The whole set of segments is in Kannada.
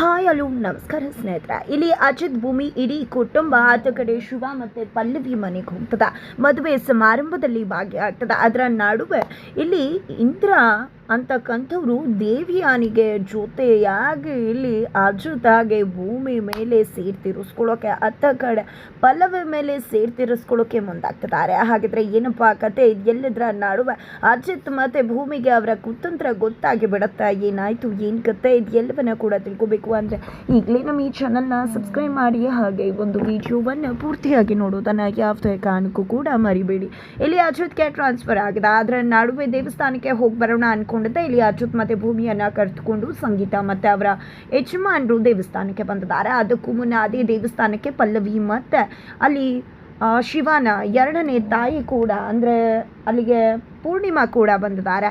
ಹಾಯ್ ಅಲೋ ನಮಸ್ಕಾರ ಸ್ನೇಹಿತರೆ. ಇಲ್ಲಿ ಅಜಿತ್ ಭೂಮಿ, ಇಡೀ ಕುಟುಂಬ, ಆತ ಕಡೆ ಶಿವ ಮತ್ತು ಪಲ್ಲವಿ ಮನೆಗೆ ಹೋಗ್ತದ. ಮದುವೆ ಸಮಾರಂಭದಲ್ಲಿ ಭಾಗಿಯಾಗ್ತದ. ಅದರ ನಡುವೆ ಇಲ್ಲಿ ಇಂದ್ರ ಅಂತಕ್ಕಂಥವ್ರು ದೇವಿಯಾನಿಗೆ ಜೊತೆಯಾಗಿ ಇಲ್ಲಿ ಅಜುತಾಗೆ ಭೂಮಿ ಮೇಲೆ ಸೇರ್ ತೀರಿಸ್ಕೊಳ್ಳೋಕೆ, ಅತ್ತ ಕಡೆ ಪಲ್ಲವಿ ಮೇಲೆ ಸೇರ್ ತೀರಿಸ್ಕೊಳ್ಳೋಕೆ ಮುಂದಾಗ್ತಿದ್ದಾರೆ. ಹಾಗಿದ್ರೆ ಏನಪ್ಪ ಕತೆ? ಎಲ್ಲಿದ್ರ ನಡುವೆ ಅಜಿತ್ ಮತ್ತೆ ಭೂಮಿಗೆ ಅವರ ಕುತಂತ್ರ ಗೊತ್ತಾಗಿ ಬಿಡುತ್ತಾ ಏನಾಯಿತು, ಏನ್ ಕತೆ? ಇದು ಎಲ್ಲವನ್ನ ಕೂಡ ತಿಳ್ಕೊಬೇಕು ಅಂದ್ರೆ ಈಗಲೇ ನಮ್ಮ ಈ ಚಾನಲ್ನ ಸಬ್ಸ್ಕ್ರೈಬ್ ಮಾಡಿ, ಹಾಗೆ ಒಂದು ವಿಡಿಯೋವನ್ನು ಪೂರ್ತಿಯಾಗಿ ನೋಡೋದನ್ನು ಯಾವುದೇ ಕಾರಣಕ್ಕೂ ಕೂಡ ಮರಿಬೇಡಿ. ಇಲ್ಲಿ ಅಜಿತ್ಗೆ ಟ್ರಾನ್ಸ್ಫರ್ ಆಗಿದೆ. ಆದ್ರೆ ನಡುವೆ ದೇವಸ್ಥಾನಕ್ಕೆ ಹೋಗಿ ಬರೋಣ ಅನ್ಕೊಂಡಿದ್ದೆ ಇಲ್ಲಿ ಅಚ್ಯುತ್ ಮತ್ತೆ ಭೂಮಿಯನ್ನ ಕರೆದುಕೊಂಡು ಸಂಗೀತ ಮತ್ತು ಅವರ ಯಜಮಾನರು ದೇವಸ್ಥಾನಕ್ಕೆ ಬಂದಿದ್ದಾರೆ. ಅದಕ್ಕೂ ಮುನ್ನ ಅದೇ ದೇವಸ್ಥಾನಕ್ಕೆ ಪಲ್ಲವಿ ಮತ್ತು ಅಲ್ಲಿ ಶಿವನ ಎರಡನೇ ತಾಯಿ ಕೂಡ, ಅಂದರೆ ಅಲ್ಲಿಗೆ ಪೂರ್ಣಿಮಾ ಕೂಡ ಬಂದಿದ್ದಾರೆ.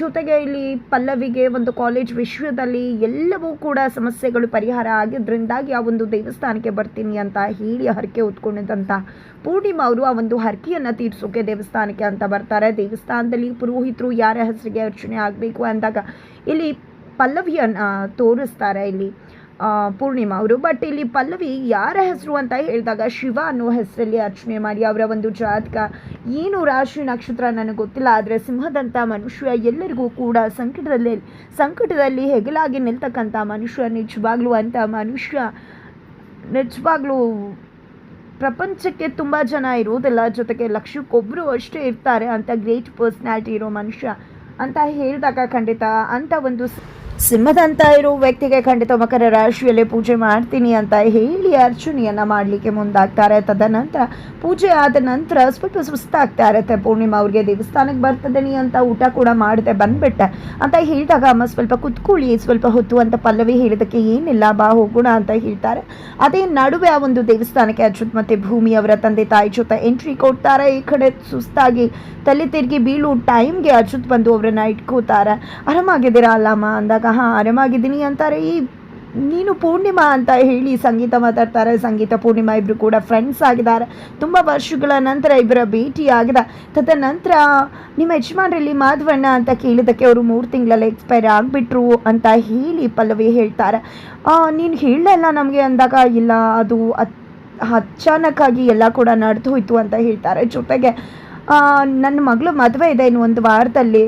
ಜೊತೆಗೆ ಇಲ್ಲಿ ಪಲ್ಲವಿಗೆ ಒಂದು ಕಾಲೇಜ್ ವಿಶ್ವದಲ್ಲಿ ಎಲ್ಲವೂ ಕೂಡ ಸಮಸ್ಯೆಗಳು ಪರಿಹಾರ ಆಗಿದ್ದರಿಂದಾಗಿ ಆ ಒಂದು ದೇವಸ್ಥಾನಕ್ಕೆ ಬರ್ತೀನಿ ಅಂತ ಹೇಳಿ ಹರಕೆ ಉತ್ಕೊಂಡಿದ್ದಂಥ ಪೂರ್ಣಿಮಾ ಅವರು ಆ ಒಂದು ಹರಕೆಯನ್ನು ತೀರಿಸೋಕೆ ದೇವಸ್ಥಾನಕ್ಕೆ ಅಂತ ಬರ್ತಾರೆ. ದೇವಸ್ಥಾನದಲ್ಲಿ ಪುರೋಹಿತರು ಯಾರ ಹೆಸರಿಗೆ ಅರ್ಚನೆ ಆಗಬೇಕು ಅಂದಾಗ ಇಲ್ಲಿ ಪಲ್ಲವಿಯನ್ನು ತೋರಿಸ್ತಾರೆ ಇಲ್ಲಿ. ಪೂರ್ಣಿಮಾ ಅವರು. ಬಟ್ ಇಲ್ಲಿ ಪಲ್ಲವಿ ಯಾರ ಹೆಸರು ಅಂತ ಹೇಳಿದಾಗ ಶಿವ ಅನ್ನೋ ಹೆಸರಲ್ಲಿ ಅರ್ಚನೆ ಮಾಡಿ ಅವರ ಒಂದು ಜಾತಕ. ಏನು ರಾಶಿ ನಕ್ಷತ್ರ ನನಗೆ ಗೊತ್ತಿಲ್ಲ, ಆದರೆ ಸಿಂಹದಂಥ ಮನುಷ್ಯ ಎಲ್ಲರಿಗೂ ಕೂಡ ಸಂಕಟದಲ್ಲಿ ಸಂಕಟದಲ್ಲಿ ಹೆಗಲಾಗಿ ನಿಲ್ತಕ್ಕಂಥ ಮನುಷ್ಯ, ನಿಜವಾಗ್ಲೂ ಅಂತ ಮನುಷ್ಯ, ನಿಜವಾಗ್ಲೂ ಪ್ರಪಂಚಕ್ಕೆ ತುಂಬ ಜನ ಇರೋದಿಲ್ಲ ಜೊತೆಗೆ ಲಕ್ಷಕ್ಕೊಬ್ಬರು ಅಷ್ಟೇ ಇರ್ತಾರೆ ಅಂತ ಗ್ರೇಟ್ ಪರ್ಸ್ನಾಲಿಟಿ ಇರೋ ಮನುಷ್ಯ ಅಂತ ಹೇಳಿದಾಗ ಖಂಡಿತ ಅಂತ ಒಂದು ಸಿಂಹದಂತ ಇರೋ ವ್ಯಕ್ತಿಗೆ ಖಂಡಿತ ಮಕರ ರಾಶಿಯಲ್ಲಿ ಪೂಜೆ ಮಾಡ್ತೀನಿ ಅಂತ ಹೇಳಿ ಅರ್ಚನೆಯನ್ನ ಮಾಡಲಿಕ್ಕೆ ಮುಂದಾಗ್ತಾರೆ. ತದನಂತರ ಪೂಜೆ ಆದ ನಂತರ ಸ್ವಲ್ಪ ಸುಸ್ತಾಗ್ತಾ ಇರುತ್ತೆ ಪೂರ್ಣಿಮಾ ಅವ್ರಿಗೆ ದೇವಸ್ಥಾನಕ್ಕೆ ಬರ್ತದನಿ ಅಂತ ಊಟ ಕೂಡ ಮಾಡಿದೆ ಬಂದ್ಬಿಟ್ಟೆ ಅಂತ ಹೇಳಿದಾಗ ಅಮ್ಮ ಸ್ವಲ್ಪ ಕುತ್ಕೊಳ್ಳಿ, ಸ್ವಲ್ಪ ಹೊತ್ತು ಅಂತ ಪಲ್ಲವಿ ಹೇಳಿದಕ್ಕೆ ಏನಿಲ್ಲ, ಬಾ ಹೋಗೋಣ ಅಂತ ಹೇಳ್ತಾರೆ. ಅದೇ ನಡುವೆ ಆ ಒಂದು ದೇವಸ್ಥಾನಕ್ಕೆ ಅಚ್ಯುತ್ ಮತ್ತೆ ಭೂಮಿ ಅವರ ತಂದೆ ತಾಯಿ ಜೊತೆ ಎಂಟ್ರಿ ಕೊಡ್ತಾರೆ. ಈ ಕಡೆ ಸುಸ್ತಾಗಿ ತಲೆ ತಿರುಗಿ ಬೀಳು ಟೈಮ್ಗೆ ಅಚ್ಯುತ್ ಬಂದು ಅವರನ್ನ ಇಟ್ಕೋತಾರೆ. ಆರಾಮಾಗಿದ್ದೀರಾ ಅಲ್ಲಮ್ಮ? ಅಂದಾಗ ಹಾಂ ಆರಾಮಾಗಿದ್ದೀನಿ ಅಂತಾರೆ, ಈ ನೀನು ಪೂರ್ಣಿಮಾ ಅಂತ ಹೇಳಿ ಸಂಗೀತ ಮಾತಾಡ್ತಾರೆ. ಸಂಗೀತ ಪೂರ್ಣಿಮಾ ಇಬ್ಬರು ಕೂಡ ಫ್ರೆಂಡ್ಸ್ ಆಗಿದ್ದಾರೆ. ತುಂಬ ವರ್ಷಗಳ ನಂತರ ಇಬ್ಬರ ಭೇಟಿ ಆಗಿದೆ ತದನಂತರ, ನಿಮ್ಮ ಯಜಮಾನ್ರಲ್ಲಿ ಮಾಧವಣ್ಣ ಅಂತ ಕೇಳಿದ್ದಕ್ಕೆ ಅವರು ಮೂರು ತಿಂಗಳಲ್ಲಿ ಎಕ್ಸ್ಪೈರ್ ಆಗಿಬಿಟ್ರು ಅಂತ ಹೇಳಿ ಪಲ್ಲವಿ ಹೇಳ್ತಾರೆ. ನೀನು ಹೇಳಲ್ಲ ನಮಗೆ ಅಂದಾಗ, ಇಲ್ಲ, ಅದು ಅಚಾನಕ್ಕಾಗಿ ಎಲ್ಲ ಕೂಡ ನಡೆದು ಹೋಯಿತು ಅಂತ ಹೇಳ್ತಾರೆ. ಜೊತೆಗೆ ನನ್ನ ಮಗಳು ಮದುವೆ ಇದೆ ಇನ್ನು ಒಂದು ವಾರದಲ್ಲಿ.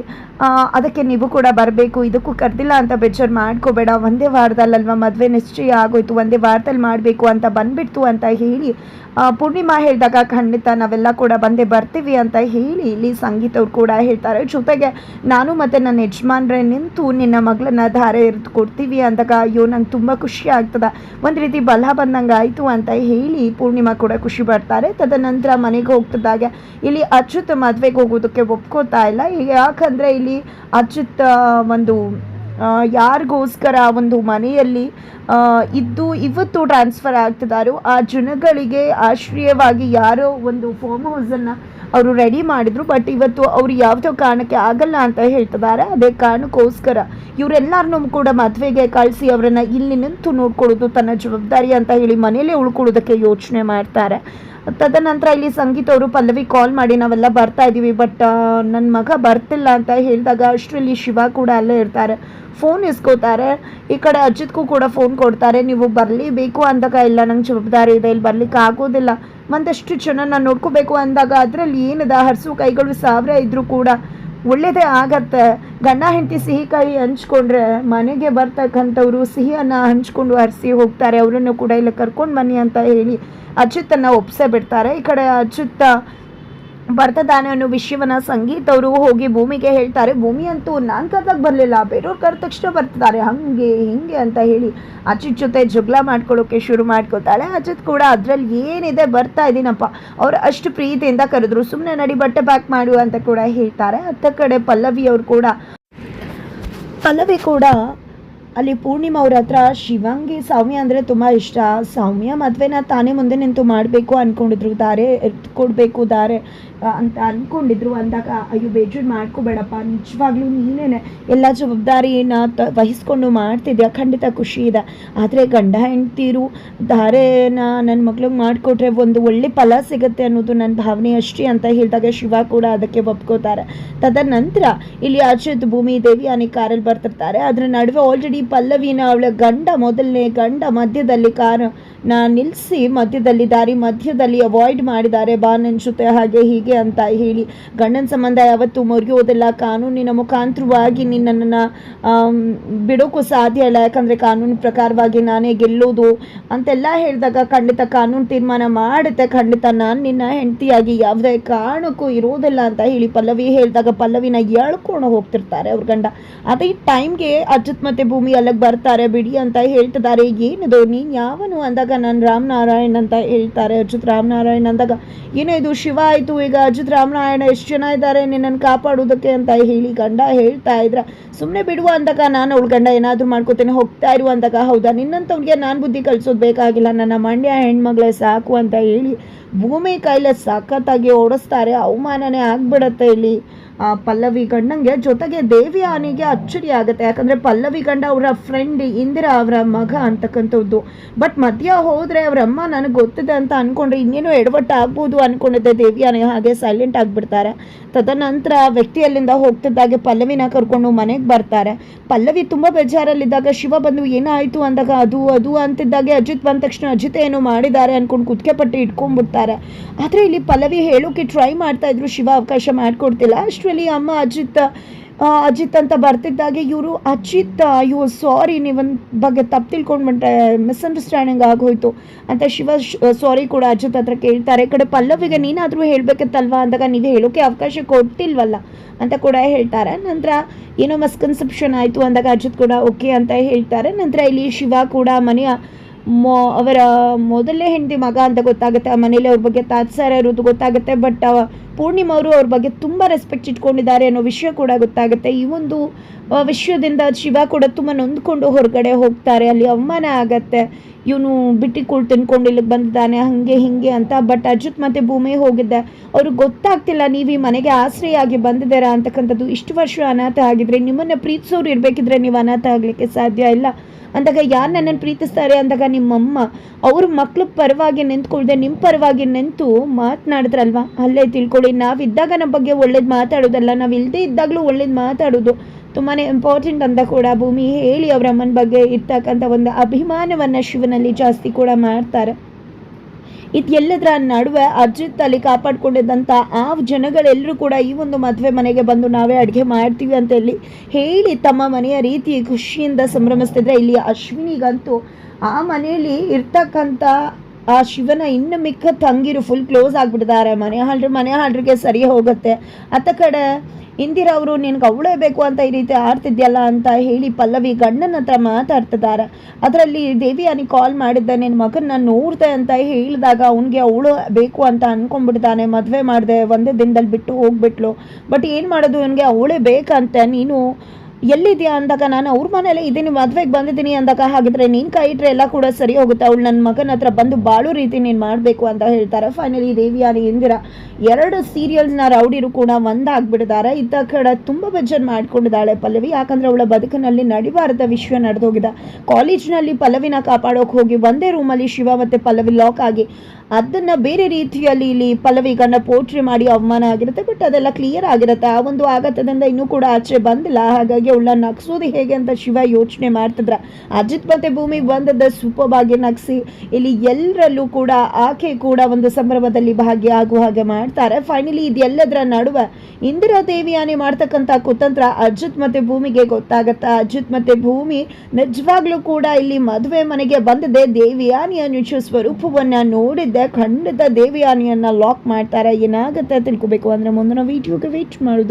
ಅದಕ್ಕೆ ನೀವು ಕೂಡ ಬರಬೇಕು. ಇದಕ್ಕೂ ಕರೆದಿಲ್ಲ ಅಂತ ಬೇಜಾರು ಮಾಡ್ಕೋಬೇಡ. ಒಂದೇ ವಾರದಲ್ಲಲ್ವಾ ಮದುವೆ ನಿಶ್ಚಯ ಆಗೋಯ್ತು. ಒಂದೇ ವಾರದಲ್ಲಿ ಮಾಡಬೇಕು ಅಂತ ಬಂದ್ಬಿಡ್ತು ಅಂತ ಹೇಳಿ ಪೂರ್ಣಿಮಾ ಹೇಳಿದಾಗ ಖಂಡಿತ ನಾವೆಲ್ಲ ಕೂಡ ಬಂದೇ ಬರ್ತೀವಿ ಅಂತ ಹೇಳಿ ಇಲ್ಲಿ ಸಂಗೀತ ಅವ್ರು ಕೂಡ ಹೇಳ್ತಾರೆ. ಜೊತೆಗೆ ನಾನು ಮತ್ತು ನನ್ನ ಯಜಮಾನ್ರೇ ನಿಂತು ನಿನ್ನ ಮಗಳನ್ನ ಧಾರೆ ಎರೆದು ಕೊಡ್ತೀವಿ ಅಂದಾಗ ಅಯ್ಯೋ, ನಂಗೆ ತುಂಬ ಖುಷಿ ಆಗ್ತದೆ. ಒಂದು ರೀತಿ ಬಲ ಬಂದಂಗೆ ಆಯಿತು ಅಂತ ಹೇಳಿ ಪೂರ್ಣಿಮಾ ಕೂಡ ಖುಷಿ ಪಡ್ತಾರೆ. ತದನಂತರ ಮನೆಗೆ ಹೋಗ್ತಿದ್ದಾಗ ಇಲ್ಲಿ ಅಚ್ಯುತ್ ಮದುವೆಗೆ ಹೋಗೋದಕ್ಕೆ ಒಪ್ಕೋತಾ ಇಲ್ಲ. ಯಾಕಂದರೆ ಇಲ್ಲಿ ಅಚ್ಯುತ್ ಒಂದು ಯಾರಿಗೋಸ್ಕರ ಒಂದು ಮನೆಯಲ್ಲಿ ಇದ್ದು ಇವತ್ತು ಟ್ರಾನ್ಸ್ಫರ್ ಆಗ್ತಿದ್ದಾರೋ ಆ ಜನಗಳಿಗೆ ಆಶ್ರಯವಾಗಿ ಯಾರೋ ಒಂದು ಫಾರ್ಮ್ ಹೌಸನ್ನು ಅವರು ರೆಡಿ ಮಾಡಿದ್ರು. ಬಟ್ ಇವತ್ತು ಅವರು ಯಾವುದೋ ಕಾರಣಕ್ಕೆ ಆಗಲ್ಲ ಅಂತ ಹೇಳ್ತಿದ್ದಾರೆ. ಅದೇ ಕಾರಣಕ್ಕೋಸ್ಕರ ಇವರೆಲ್ಲರನ್ನೂ ಕೂಡ ಮದುವೆಗೆ ಕಳಿಸಿ ಅವರನ್ನು ಇಲ್ಲಿ ನಿಂತು ನೋಡ್ಕೊಳ್ಳೋದು ತನ್ನ ಜವಾಬ್ದಾರಿ ಅಂತ ಹೇಳಿ ಮನೇಲೇ ಉಳ್ಕೊಳ್ಳೋದಕ್ಕೆ ಯೋಚನೆ ಮಾಡ್ತಾರೆ. ತದನಂತರ ಇಲ್ಲಿ ಸಂಗೀತ ಅವರು ಪಲ್ಲವಿ ಕಾಲ್ ಮಾಡಿ, ನಾವೆಲ್ಲ ಬರ್ತಾ ಇದ್ದೀವಿ ಬಟ್ ನನ್ನ ಮಗ ಬರ್ತಿಲ್ಲ ಅಂತ ಹೇಳಿದಾಗ ಅಷ್ಟರಲ್ಲಿ ಶಿವ ಕೂಡ ಅಲ್ಲೇ ಇರ್ತಾರೆ. ಫೋನ್ ಇಸ್ಕೋತಾರೆ ಈ ಕಡೆ ಅಜಿತ್ಗೂ ಕೂಡ ಫೋನ್ ಕೊಡ್ತಾರೆ. ನೀವು ಬರಲೇಬೇಕು ಅಂದಾಗ ಇಲ್ಲ, ನಂಗೆ ಜವಾಬ್ದಾರಿ ಇದೆ, ಇಲ್ಲಿ ಬರ್ಲಿಕ್ಕೆ ಆಗೋದಿಲ್ಲ. ಒಂದಷ್ಟು ಜನ ನಾನು ನೋಡ್ಕೋಬೇಕು ಅಂದಾಗ ಅದರಲ್ಲಿ ಏನಿದೆ? ಹರ್ಸು ಕೈಗಳು ಸಾವಿರ ಇದ್ದರೂ ಕೂಡ ಒಳ್ಳೇದೇ ಆಗತ್ತೆ. ಗಂಡ, ಹೆಂಡತಿ ಸಿಹಿ ಕಾಯಿ ಹಂಚ್ಕೊಂಡ್ರೆ ಮನೆಗೆ ಬರ್ತಕ್ಕಂಥವ್ರು ಸಿಹಿಯನ್ನು ಹಂಚ್ಕೊಂಡು ಹರಿಸಿ ಹೋಗ್ತಾರೆ. ಅವರನ್ನು ಕೂಡ ಇಲ್ಲಿ ಕರ್ಕೊಂಡು ಬನ್ನಿ ಅಂತ ಹೇಳಿ ಅಚ್ಯುತನ್ನು ಒಪ್ಸೇ ಬಿಡ್ತಾರೆ. ಈ ಕಡೆ ಅಚ್ಯುತ ಬರ್ತದಾನೆ ಅನ್ನೋ ವಿಷಯವನ್ನ ಸಂಗೀತ್ ಅವರು ಹೋಗಿ ಭೂಮಿಗೆ ಹೇಳ್ತಾರೆ. ಭೂಮಿ ಅಂತೂ ನಾನು ಕರ್ದಾಗ ಬರಲಿಲ್ಲ. ಬೇರೆಯವ್ರು ಕರೆದ ತಕ್ಷಣ ಬರ್ತಿದ್ದಾರೆ. ಹಂಗೆ, ಹಿಂಗೆ ಅಂತ ಹೇಳಿ ಅಜಿತ್ ಜೊತೆ ಜಗಳ ಮಾಡ್ಕೊಳ್ಳೋಕೆ ಶುರು ಮಾಡ್ಕೊತಾಳೆ. ಅಜಿತ್ ಕೂಡ ಅದರಲ್ಲಿ ಏನಿದೆ ಬರ್ತಾ ಇದ್ದೀನಪ್ಪ ಅವ್ರು ಅಷ್ಟು ಪ್ರೀತಿಯಿಂದ ಕರೆದ್ರು. ಸುಮ್ಮನೆ ನಡಿ, ಬಟ್ಟೆ ಪ್ಯಾಕ್ ಮಾಡು ಅಂತ ಕೂಡ ಹೇಳ್ತಾರೆ. ಅತ್ತ ಕಡೆ ಪಲ್ಲವಿ ಅವ್ರು ಕೂಡ, ಪಲ್ಲವಿ ಕೂಡ ಅಲ್ಲಿ ಪೂರ್ಣಿಮಾ ಅವ್ರ ಹತ್ರ ಶಿವಂಗಿ ಸೌಮ್ಯ ಅಂದರೆ ತುಂಬ ಇಷ್ಟ. ಸೌಮ್ಯ ಮದುವೆನ ತಾನೇ ಮುಂದೆ ನಿಂತು ಮಾಡಬೇಕು ಅಂದ್ಕೊಂಡಿದ್ರು ದಾರೆ ಕೊಡಬೇಕು, ದಾರೆ ಅಂತ ಅಂದ್ಕೊಂಡಿದ್ರು ಅಂದಾಗ, ಅಯ್ಯೋ, ಬೇಜಾರು ಮಾಡ್ಕೋಬೇಡಪ್ಪ, ನಿಜವಾಗ್ಲೂ ನೀನೇನೆ ಎಲ್ಲ ಜವಾಬ್ದಾರಿನ ತ, ವಹಿಸ್ಕೊಂಡು ಮಾಡ್ತಿದ್ಯಾ? ಖಂಡಿತ ಖುಷಿ ಇದೆ. ಆದರೆ ಗಂಡ ಹೆಂಡ್ತೀರು, ದಾರೆನ ನನ್ನ ಮಗ್ಳಿಗೆ ಮಾಡಿಕೊಟ್ರೆ ಒಂದು ಒಳ್ಳೆ ಫಲ ಸಿಗುತ್ತೆ ಅನ್ನೋದು ನನ್ನ ಭಾವನೆ ಅಷ್ಟೇ ಅಂತ ಹೇಳಿದಾಗ ಶಿವ ಕೂಡ ಅದಕ್ಕೆ ಒಪ್ಕೋತಾರೆ. ತದನಂತರ ಇಲ್ಲಿ ಅಚ್ಯುತ್ ಭೂಮಿ ದೇವಿ ಅನೇಕ ಕಾರಲ್ಲಿ ಬರ್ತಿರ್ತಾರೆ. ಅದರ ನಡುವೆ ಆಲ್ರೆಡಿ ಪಲ್ಲವಿನ ಅವಳ ಗಂಡ ಮೊದಲನೇ ಗಂಡ ಮಧ್ಯದಲ್ಲಿ ಕಾರ್ ನಾ ನಿಲ್ಲಿಸಿ ಮಧ್ಯದಲ್ಲಿ ದಾರಿ ಮಧ್ಯದಲ್ಲಿ ಅವಾಯ್ಡ್ ಮಾಡಿದ್ದಾರೆ. ಬಾ ನನ್ನ ಜೊತೆ ಹಾಗೆ ಹೀಗೆ ಅಂತ ಹೇಳಿ ಗಂಡನ ಸಂಬಂಧ ಯಾವತ್ತೂ ಮುರಿಯೋದಿಲ್ಲ ಕಾನೂನಿನ ಮುಖಾಂತರವಾಗಿ ನಿನ್ನನ್ನು ಬಿಡೋಕ್ಕೂ ಸಾಧ್ಯ ಇಲ್ಲ. ಯಾಕಂದರೆ ಕಾನೂನು ಪ್ರಕಾರವಾಗಿ ನಾನೇ ಗೆಲ್ಲೋದು ಅಂತೆಲ್ಲ ಹೇಳಿದಾಗ ಖಂಡಿತ ಕಾನೂನು ತೀರ್ಮಾನ ಮಾಡುತ್ತೆ. ಖಂಡಿತ ನಾನು ನಿನ್ನ ಹೆಂಡತಿಯಾಗಿ ಯಾವುದೇ ಕಾರಣಕ್ಕೂ ಇರೋದಿಲ್ಲ ಅಂತ ಹೇಳಿ ಪಲ್ಲವಿ ಹೇಳಿದಾಗ ಪಲ್ಲವಿನ ಎಳ್ಕೊಂಡು ಹೋಗ್ತಿರ್ತಾರೆ ಅವ್ರ ಗಂಡ. ಅದೇ ಟೈಮ್ಗೆ ಅಜಿತ್ ಮತ್ತೆ ಭೂಮಿ ಅಲ್ಲಿಗೆ ಬರ್ತಾರೆ. ಬಿಡಿ ಅಂತ ಹೇಳ್ತಿದ್ದಾರೆ. ಏನಿದು? ನೀನು ಯಾವನು ಅಂದಾಗ ನಾನು ರಾಮನಾರಾಯಣ್ ಅಂತ ಹೇಳ್ತಾರೆ ಅಜಿತ್ ರಾಮನಾರಾಯಣ್ ಅಂದಾಗ, ಏನೋ ಇದು ಶಿವ ಆಯಿತು, ಈಗ ಅಜಿತ್ ರಾಮನಾರಾಯಣ ಎಷ್ಟು ಜನ ಇದ್ದಾರೆ, ನಿನ್ನನ್ನು ಕಾಪಾಡೋದಕ್ಕೆ ಅಂತ ಹೇಳಿ ಗಂಡ ಹೇಳ್ತಾ ಇದ್ರ. ಸುಮ್ಮನೆ ಬಿಡುವ ಅಂದಾಗ ನಾನು ಅವಳು ಗಂಡ ಏನಾದರೂ ಮಾಡ್ಕೋತೇನೆ, ಹೋಗ್ತಾ ಇರು ಅಂದಾಗ, ಹೌದಾ? ನಿನ್ನಂಥವ್ರಿಗೆ ನಾನು ಬುದ್ಧಿ ಕಲಿಸೋದು ಬೇಕಾಗಿಲ್ಲ, ನನ್ನ ಮಂಡ್ಯ ಹೆಣ್ಮಗಳೇ ಸಾಕು ಅಂತ ಹೇಳಿ ಭೂಮಿ ಕೈಲೇ ಸಖತ್ತಾಗಿ ಓಡಿಸ್ತಾರೆ, ಅವಮಾನನೇ ಆಗ್ಬಿಡತ್ತೆ ಇಲ್ಲಿ. ಪಲ್ಲವಿ ಗಂಡಂಗೆ ಜೊತೆಗೆ ದೇವಿ ಆನೆಗೆ ಅಚ್ಚರಿ ಆಗುತ್ತೆ. ಯಾಕಂದ್ರೆ ಪಲ್ಲವಿ ಗಂಡ ಅವರ ಫ್ರೆಂಡ್ ಇಂದಿರಾ ಅವರ ಮಗ ಅಂತಕ್ಕಂಥದ್ದು. ಬಟ್ ಮಧ್ಯ ಹೋದ್ರೆ ಅವರಮ್ಮ ನನಗೆ ಗೊತ್ತಿದೆ ಅಂತ ಅನ್ಕೊಂಡ್ರೆ ಇನ್ನೇನು ಎಡವಟ್ಟು ಆಗ್ಬೋದು ಅನ್ಕೊಂಡಿದ್ದೆ ದೇವಿ ಆನೆ ಹಾಗೆ ಸೈಲೆಂಟ್ ಆಗಿಬಿಡ್ತಾರೆ. ತದನಂತರ ವ್ಯಕ್ತಿ ಅಲ್ಲಿಂದ ಹೋಗ್ತಿದ್ದಾಗೆ ಪಲ್ಲವಿನ ಕರ್ಕೊಂಡು ಮನೆಗೆ ಬರ್ತಾರೆ. ಪಲ್ಲವಿ ತುಂಬ ಬೇಜಾರಲ್ಲಿದ್ದಾಗ, ಶಿವ ಬಂದು ಏನಾಯಿತು? ಅಂದಾಗ, ಅದು ಅದು ಅಂತಿದ್ದಾಗೆ ಅಜಿತ್ ಬಂದ ತಕ್ಷಣ ಅಜಿತ್ ಏನು ಮಾಡಿದ್ದಾರೆ? ಅಂದ್ಕೊಂಡು ಕುದಕೆ ಪಟ್ಟಿ ಇಟ್ಕೊಂಡ್ಬಿಡ್ತಾರೆ. ಆದರೆ ಇಲ್ಲಿ ಪಲ್ಲವಿ ಹೇಳೋಕೆ ಟ್ರೈ ಮಾಡ್ತಾ ಇದ್ರು, ಶಿವ ಅವಕಾಶ ಮಾಡಿಕೊಡ್ತಿಲ್ಲ. ಅಷ್ಟರಲ್ಲಿ ಅಮ್ಮ ಅಜಿತ್ ಅಜಿತ್ ಅಂತ ಬರ್ತಿದ್ದಾಗೆ ಇವರು, ಅಜಿತ್ ಅಯ್ಯೋ ಸಾರಿ ನೀವೊಂದು ಬಗ್ಗೆ ತಪ್ಪು ತಿಳ್ಕೊಂಡ್ಬಿಟ್ರೆ ಮಿಸ್ಅಂಡರ್ಸ್ಟ್ಯಾಂಡಿಂಗ್ ಆಗೋಯ್ತು ಅಂತ ಶಿವ ಸಾರಿ ಕೂಡ ಅಜಿತ್ ಹತ್ರ ಕೇಳ್ತಾರೆ. ಕಡೆ ಪಲ್ಲವಿಗೆ ನೀನಾದರೂ ಹೇಳಬೇಕಿತ್ತಲ್ವಾ ಅಂದಾಗ ನೀವು ಹೇಳೋಕೆ ಅವಕಾಶ ಕೊಟ್ಟಿಲ್ವಲ್ಲ ಅಂತ ಕೂಡ ಹೇಳ್ತಾರೆ. ನಂತರ ಏನೋ ಮಿಸ್ಕನ್ಸೆಪ್ಷನ್ ಆಯಿತು ಅಂದಾಗ ಅಜಿತ್ ಕೂಡ ಓಕೆ ಅಂತ ಹೇಳ್ತಾರೆ. ನಂತರ ಇಲ್ಲಿ ಶಿವ ಕೂಡ ಮನೆಯ ಮೊ, ಅವರ ಮೊದಲನೇ ಹೆಂಡತಿ ಮಗ ಅಂತ ಗೊತ್ತಾಗುತ್ತೆ. ಆ ಮನೇಲಿ ಅವ್ರ ಬಗ್ಗೆ ತಾತ್ಸಾರ ಇರೋದು ಗೊತ್ತಾಗುತ್ತೆ. ಬಟ್ ಪೂರ್ಣಿಮಾ ಅವರು ಅವ್ರ ಬಗ್ಗೆ ತುಂಬ ರೆಸ್ಪೆಕ್ಟ್ ಇಟ್ಕೊಂಡಿದ್ದಾರೆ ಅನ್ನೋ ವಿಷಯ ಕೂಡ ಗೊತ್ತಾಗುತ್ತೆ. ಈ ಒಂದು ವಿಷಯದಿಂದ ಶಿವ ಕೂಡ ತುಂಬ ನೊಂದ್ಕೊಂಡು ಹೊರಗಡೆ ಹೋಗ್ತಾರೆ. ಅಲ್ಲಿ ಅವಮಾನ ಆಗತ್ತೆ. ಇವನು ಬಿಟ್ಟಿ ಕುಳ್ ತಿನ್ಕೊಂಡು ಇಲ್ಲಿಗೆ ಬಂದಿದ್ದಾನೆ, ಹಾಗೆ ಹಿಂಗೆ ಅಂತ. ಬಟ್ ಅಜಿತ್ ಮತ್ತೆ ಭೂಮಿ ಹೋಗಿದ್ದೆ. ಅವ್ರಿಗೆ ಗೊತ್ತಾಗ್ತಿಲ್ಲ, ನೀವು ಈ ಮನೆಗೆ ಆಶ್ರಯಾಗಿ ಬಂದಿದ್ದೀರಾ? ಅಂತಕ್ಕಂಥದ್ದು. ಇಷ್ಟು ವರ್ಷ ಅನಾಥ ಆಗಿದ್ರೆ, ನಿಮ್ಮನ್ನು ಪ್ರೀತಿಸೋರು ಇರಬೇಕಿದ್ರೆ ನೀವು ಅನಾಥ ಆಗಲಿಕ್ಕೆ ಸಾಧ್ಯ ಇಲ್ಲ. ಅಂದಾಗ ಯಾರು ನನ್ನನ್ನು ಪ್ರೀತಿಸ್ತಾರೆ? ಅಂದಾಗ ನಿಮ್ಮಮ್ಮ. ಅವ್ರ ಮಕ್ಳ ಪರವಾಗಿ ನಿಂತ್ಕೊಳ್ದೆ ನಿಮ್ಮ ಪರವಾಗಿ ನಿಂತು ಮಾತನಾಡಿದ್ರಲ್ವಾ? ಅಲ್ಲೇ ತಿಳ್ಕೊಳ್ಳಿ ನಾವಿದ್ದಾಗ ನಮ್ಮ ಬಗ್ಗೆ ಒಳ್ಳೇದು ಮಾತಾಡೋದಲ್ಲ. ನಾವು ಇಲ್ಲದೆ ಇದ್ದಾಗಲೂ ಒಳ್ಳೇದು ಮಾತಾಡೋದು. ತುಂಬಾ ಇಂಪಾರ್ಟೆಂಟ್ ಅಂತ ಕೂಡ ಭೂಮಿ ಹೇಳಿ ಅವರ ಅಮ್ಮನ ಬಗ್ಗೆ ಇರ್ತಕ್ಕಂಥ ಒಂದು ಅಭಿಮಾನವನ್ನು ಶಿವನಲ್ಲಿ ಜಾಸ್ತಿ ಕೂಡ ಮಾಡ್ತಾರೆ. ಇದೆಲ್ಲದರ ನಡುವೆ ಅಜಿತ್ ಅಲ್ಲಿ ಕಾಪಾಡಿಕೊಂಡಿದ್ದಂಥ ಆ ಜನಗಳೆಲ್ಲರೂ ಕೂಡ ಈ ಒಂದು ಮದುವೆ ಮನೆಗೆ ಬಂದು ನಾವೇ ಅಡುಗೆ ಮಾಡ್ತೀವಿ ಅಂತ ಹೇಳಿ ಹೇಳಿ ತಮ್ಮ ಮನೆಯ ರೀತಿ ಖುಷಿಯಿಂದ ಸಂಭ್ರಮಿಸ್ತಿದ್ರೆ ಇಲ್ಲಿ ಅಶ್ವಿನಿಗಂತೂ ಆ ಮನೆಯಲ್ಲಿ ಇರ್ತಕ್ಕಂಥ ಆ ಶಿವನ ಇನ್ನು ಮಿಕ್ಕ ತಂಗಿರು ಫುಲ್ ಕ್ಲೋಸ್ ಆಗಿಬಿಟ್ಟಿದ್ದಾರೆ. ಮನೆ ಹಾಳರು ಮನೆ ಹಾಳ್ರಿಗೆ ಸರಿ ಹೋಗುತ್ತೆ. ಅತ್ತ ಕಡೆ ಇಂದಿರಾ ಅವರು, ನಿನಗೆ ಅವಳೇ ಬೇಕು ಅಂತ ಈ ರೀತಿ ಆಡ್ತಿದ್ಯಲ್ಲ ಅಂತ ಹೇಳಿ ಪಲ್ಲವಿ ಗಂಡನ ಹತ್ರ ಮಾತಾಡ್ತಿದ್ದಾರೆ. ಅದರಲ್ಲಿ ಅನಿ ಕಾಲ್ ಮಾಡಿದ್ದೆ ನಿನ್ನ ಮಗನ ನೋಡ್ದೆ ಅಂತ ಹೇಳಿದಾಗ ಅವನಿಗೆ ಅವಳು ಬೇಕು ಅಂತ ಅನ್ಕೊಂಡ್ಬಿಡ್ತಾನೆ. ಮದುವೆ ಮಾಡಿದೆ, ಒಂದೇ ದಿನದಲ್ಲಿ ಬಿಟ್ಟು ಹೋಗ್ಬಿಟ್ಲು. ಬಟ್ ಏನು ಮಾಡೋದು, ಇವನಿಗೆ ಅವಳೇ ಬೇಕಂತೆ. ನೀನು ಎಲ್ಲಿದ್ಯಾ ಅಂದಾಗ ನಾನು ಅವ್ರ ಮನೇಲೆ ಇದ್ದೀನಿ, ಮದುವೆಗೆ ಬಂದಿದ್ದೀನಿ ಅಂದಾಗ ಹಾಗಿದ್ರೆ ನೀನು ಕೈ ಇಟ್ಟರೆ ಎಲ್ಲ ಕೂಡ ಸರಿ ಹೋಗುತ್ತೆ. ಅವಳು ನನ್ನ ಮಗನ ಹತ್ರ ಬಂದು ಬಾಳು ರೀತಿ ನೀನು ಮಾಡಬೇಕು ಅಂತ ಹೇಳ್ತಾರೆ. ಫೈನಲಿ ದೇವಿಯಾನಿ ಇಂದಿರ ಎರಡು ಸೀರಿಯಲ್ಸ್ನ ರೌಡಿರು ಕೂಡ ಒಂದಾಗ್ಬಿಡ್ತಾರೆ ಇದ್ದ ಕಡೆ ತುಂಬ ಬೇಜಾರು ಮಾಡ್ಕೊಂಡಿದ್ದಾಳೆ ಪಲ್ಲವಿ. ಯಾಕಂದರೆ ಅವಳ ಬದುಕಿನಲ್ಲಿ ನಡಿಬಾರದ ವಿಷಯ ನಡೆದೋಗಿದೆ. ಕಾಲೇಜ್ನಲ್ಲಿ ಪಲ್ಲವಿನ ಕಾಪಾಡೋಕೆ ಹೋಗಿ ಒಂದೇ ರೂಮಲ್ಲಿ ಶಿವ ಮತ್ತು ಪಲ್ಲವಿ ಲಾಕ್ ಆಗಿ ಅದನ್ನ ಬೇರೆ ರೀತಿಯಲ್ಲಿ ಇಲ್ಲಿ ಪಲ್ಲವಿ ಗಂಡ ಪೋಟ್ರಿ ಮಾಡಿ ಅವಮಾನ ಆಗಿರುತ್ತೆ ಬಟ್ ಅದೆಲ್ಲ ಕ್ಲಿಯರ್ ಆಗಿರುತ್ತೆ. ಆ ಒಂದು ಆಘಾತದಿಂದ ಇನ್ನೂ ಕೂಡ ಆಚೆ ಬಂದಿಲ್ಲ. ಹಾಗಾಗಿ ಅವಳನ್ನ ನಗ್ಸೋದು ಹೇಗೆ ಅಂತ ಶಿವ ಯೋಚನೆ ಮಾಡ್ತಿದ್ರ. ಅಜಿತ್ ಮತ್ತೆ ಭೂಮಿ ಬಂದದ ಭಾಗ್ಯ ನಗ್ಸಿ, ಇಲ್ಲಿ ಎಲ್ಲರಲ್ಲೂ ಕೂಡ ಆಕೆ ಕೂಡ ಒಂದು ಸಂಭ್ರಮದಲ್ಲಿ ಭಾಗಿಯಾಗುವ ಹಾಗೆ ಮಾಡ್ತಾರೆ. ಫೈನಲಿ ಇದೆಲ್ಲದರ ನಡುವೆ ಇಂದಿರಾ ದೇವಿಯಾನಿ ಮಾಡ್ತಕ್ಕಂಥ ಕುತಂತ್ರ ಅಜಿತ್ ಮತ್ತೆ ಭೂಮಿಗೆ ಗೊತ್ತಾಗತ್ತೆ. ಅಜಿತ್ ಮತ್ತೆ ಭೂಮಿ ನಿಜವಾಗ್ಲೂ ಕೂಡ ಇಲ್ಲಿ ಮದುವೆ ಮನೆಗೆ ಬಂದಿದೆ ದೇವಿಯಾನಿಯ ನಿಜ ಸ್ವರೂಪವನ್ನ ನೋಡಿದ್ದೆ ಖಂಡಿತ ದೇವಿಯಾನಿಯನ್ನ ಲಾಕ್ ಮಾಡ್ತಾರೆ. ಏನಾಗುತ್ತೆ ತಿಳ್ಕೊಬೇಕು ಅಂದ್ರೆ ಮುಂದಿನ ವೀಡಿಯೋಗೆ ವೇಟ್ ಮಾಡೋದು.